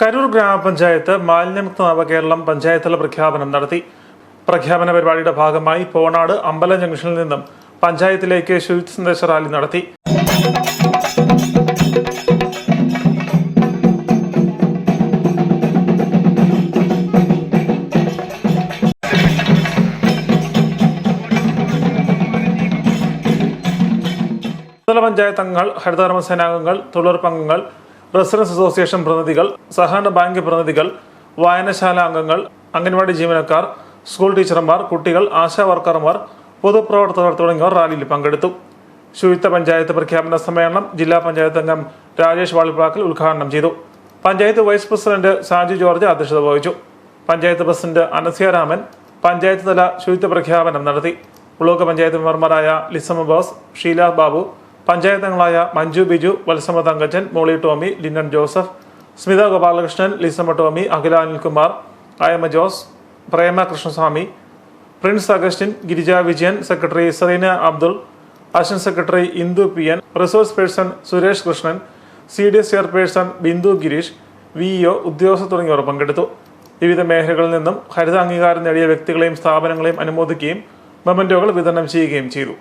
കരൂർ ഗ്രാമപഞ്ചായത്ത് മാലിന്യമുക്ത നവകേരളം പഞ്ചായത്തല പ്രഖ്യാപനം നടത്തി. പ്രഖ്യാപന പരിപാടിയുടെ ഭാഗമായി പോണാട് അമ്പല ജംഗ്ഷനിൽ നിന്നും പഞ്ചായത്തിലേക്ക് ശുചിത്വ സന്ദേശ റാലി നടത്തി. പഞ്ചായത്ത് അംഗങ്ങൾ ഹരിതകർമ്മ സേനാംഗങ്ങൾ തൊഴിലുറപ്പ് അംഗങ്ങൾ റെസിഡൻസ് അസോസിയേഷൻ പ്രതിനിധികൾ സഹകരണ ബാങ്ക് പ്രതിനിധികൾ വായനശാല അംഗങ്ങൾ അംഗൻവാടി ജീവനക്കാർ സ്കൂൾ ടീച്ചർമാർ കുട്ടികൾ ആശാ വർക്കർമാർ പൊതുപ്രവർത്തകർ തുടങ്ങിയവർ റാലിയിൽ പങ്കെടുത്തു. ശുചിത്വ പഞ്ചായത്ത് പ്രഖ്യാപന സമ്മേളനം ജില്ലാ പഞ്ചായത്ത് അംഗം രാജേഷ് വാളിപ്പാക്കൽ ഉദ്ഘാടനം ചെയ്തു. Panchayat vice president Saju George അധ്യക്ഷത വഹിച്ചു. പഞ്ചായത്ത് പ്രസിഡന്റ് അനസ്യരാമൻ പഞ്ചായത്ത് തല ശുചിത്വ പ്രഖ്യാപനം നടത്തി. ബ്ലോക്ക് പഞ്ചായത്ത് മെമ്പർമാരായ ലിസമ ബോസ് ഷീല ബാബു പഞ്ചായത്ത് അംഗങ്ങളായ Manju Biju Valsamma Thankachan Molly Tomy Linnan Joseph Smitha Gopalakrishnan Lisamma Tomy Akhila Anilkumar Ayama Jose Prema Krishnaswamy Prince Augustine Girija Vijayan secretary Serena Abdul assistant secretary Indu P N resource person Suresh Krishnan C D S chairperson Bindu Girish V EO ഉദ്യോഗസ്ഥർ തുടങ്ങിയവർ പങ്കെടുത്തു. വിവിധ മേഖലകളിൽ നിന്നും ഹരിത അംഗീകാരം നേടിയ വ്യക്തികളെയും സ്ഥാപനങ്ങളെയും അനുമോദിക്കുകയും മെമ്മന്റോകൾ വിതരണം ചെയ്യുകയും ചെയ്തു.